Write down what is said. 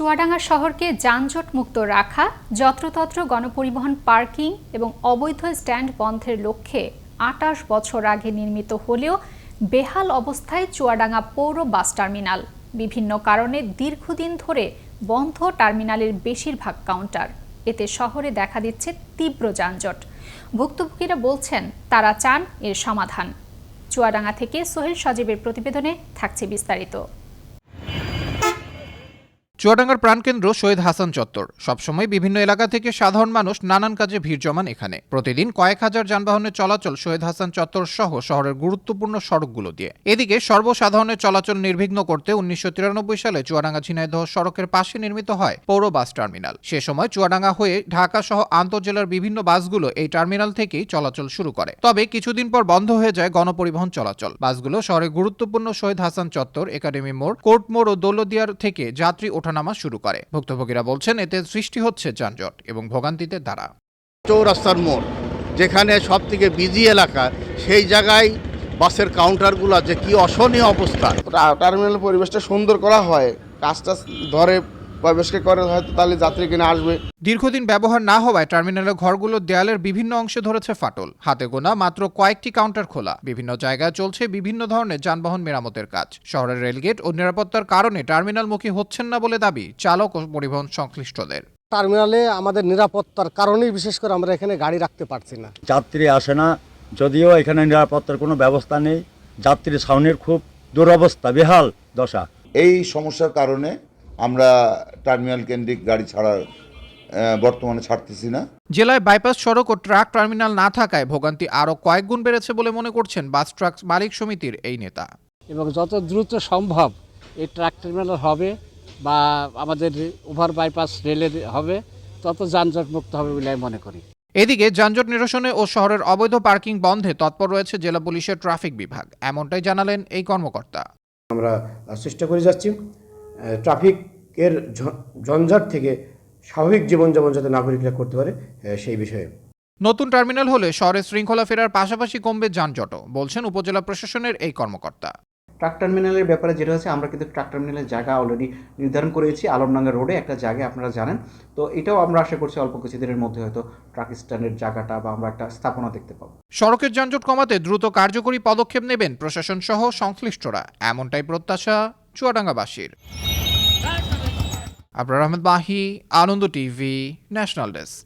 চুয়াডাঙ্গা শহরকে যানজট মুক্ত রাখা, যত্রতত্র গণপরিবহন পার্কিং এবং অবৈধ স্ট্যান্ড বন্ধের লক্ষ্যে আটাশ বছর আগে নির্মিত হলেও বেহাল অবস্থায় চুয়াডাঙ্গা পৌর বাস টার্মিনাল। বিভিন্ন কারণে দীর্ঘদিন ধরে বন্ধ টার্মিনালের বেশিরভাগ কাউন্টার। এতে শহরে দেখা দিচ্ছে তীব্র যানজট। ভুক্তভোগীরা বলছেন, তারা চান এর সমাধান। চুয়াডাঙ্গা থেকে সোহেল সজীবের প্রতিবেদনে থাকছে বিস্তারিত। চুয়াডাঙ্গার প্রাণকেন্দ্র শহীদ হাসান চত্বর। সবসময় বিভিন্ন এলাকা থেকে সাধারণ মানুষ নানান কাজে ভিড় জমান এখানে। প্রতিদিন কয়েক হাজার যানবাহনের চলাচল শহীদ হাসান চত্বর সহ শহরের গুরুত্বপূর্ণ সড়কগুলো দিয়ে। এদিকে সর্বসাধারণের চলাচল নির্বিঘ্ন করতে উনিশশো তিরানব্বই সালে চুয়াডাঙ্গা ঝিনাইদহ সড়কের পাশে নির্মিত হয় পৌর বাস টার্মিনাল। সে সময় চুয়াডাঙ্গা হয়ে ঢাকা সহ আন্তঃজেলার বিভিন্ন বাসগুলো এই টার্মিনাল থেকেই চলাচল শুরু করে। তবে কিছুদিন পর বন্ধ হয়ে যায় গণপরিবহন চলাচল। বাসগুলো শহরের গুরুত্বপূর্ণ শহীদ হাসান চত্বর একাডেমি মোড়, কোর্ট মোড় ও দৌলদিয়ার থেকে যাত্রী ওঠানামা শুরু করে। ভুক্তভোগীরা বলছেন এতে সৃষ্টি হচ্ছে যানজট এবং ভোগান্তিতে দ্বারা চৌরাস্তার মোড় যেখানে সব থেকে বিজি এলাকা সেই জায়গায় বাসের কাউন্টারগুলো যে কি অসহনীয় অবস্থা। টার্মিনাল পরিবেশটা সুন্দর করা হয় কাজটা ধরে পরিবেশকে করে হয়তো তাহলে যাত্রী কিনে আসবে। দীর্ঘদিন ব্যবহার না হওয়ায় টার্মিনালের ঘরগুলোর দেয়ালের বিভিন্ন অংশে ধরেছে ফাটল। হাতে গোনা মাত্র কয়েকটি কাউন্টার খোলা। বিভিন্ন জায়গায় চলছে বিভিন্ন ধরনের যানবাহন মেরামতের কাজ। শহরের রেলগেট ও নিরাপত্তার কারণে টার্মিনালমুখী হচ্ছেন না বলে দাবি চালক ও পরিবহন সংশ্লিষ্টদের। টার্মিনালে আমাদের নিরাপত্তার কারণেই বিশেষ করে আমরা এখানে গাড়ি রাখতে পারছি না। যাত্রী আসে না যদিও এখানে নিরাপত্তার কোনো ব্যবস্থা নেই। যাত্রী ছাউনির খুব দুরবস্থা বেহাল দশা। এই সমস্যার কারণে আমরা টার্মিনাল কেন্দ্রিক গাড়ি ছাড়ার বর্তমানে ছাড়তেছি না। জেলায় বাইপাস সড়ক ও ট্রাক টার্মিনাল না থাকায় ভোগান্তি আরও কয়েক গুণ বেড়েছে বলে মনে করছেন বাস ট্রাক মালিক সমিতির এই নেতা। এবং যত দ্রুত সম্ভব এই ট্রাক টার্মিনাল হবে বা আমাদের ওভার বাইপাস রেলের হবে তত যানজট মুক্ত হবে বলে আমি মনে করি। এদিকে যানজট নিরসনে ও শহরের অবৈধ পার্কিং বন্ধে তৎপর রয়েছে জেলা পুলিশের ট্রাফিক বিভাগ এমনটাই জানালেন এই কর্মকর্তা। আমরা চেষ্টা করে যাচ্ছি। ট্রাফিকের ঝঞ্ঝাট থেকে স্বাভাবিক জীবনযাপন যাতে নাগরিকরা করতে পারে সেই বিষয়ে। নতুন টার্মিনাল হলে শহরে শৃঙ্খলা ফেরার পাশাপাশি কমবে যানজটও বলছেন উপজেলা প্রশাসনের এই কর্মকর্তা। ট্রাক টার্মিনালের ব্যাপারে যেটা হচ্ছে আমরা কিন্তু ট্রাক টার্মিনালের জায়গা অলরেডি নির্ধারণ করেছি আলমডাঙ্গা রোডে একটা জায়গা আপনারা জানেন। তো এটাও আমরা আশা করছি অল্প কিছুদিনের মধ্যে হয়তো ট্রাক স্ট্যান্ডের জায়গাটা বা আমরা একটা স্থাপনা দেখতে পাবো। সড়কের যানজট কমাতে দ্রুত কার্যকরী পদক্ষেপ নেবেন প্রশাসন সহ সংশ্লিষ্টরা এমনটাই প্রত্যাশা চুয়াডাঙ্গাবাসীর। Abrar Ahmed Mahi Ananda TV national desk.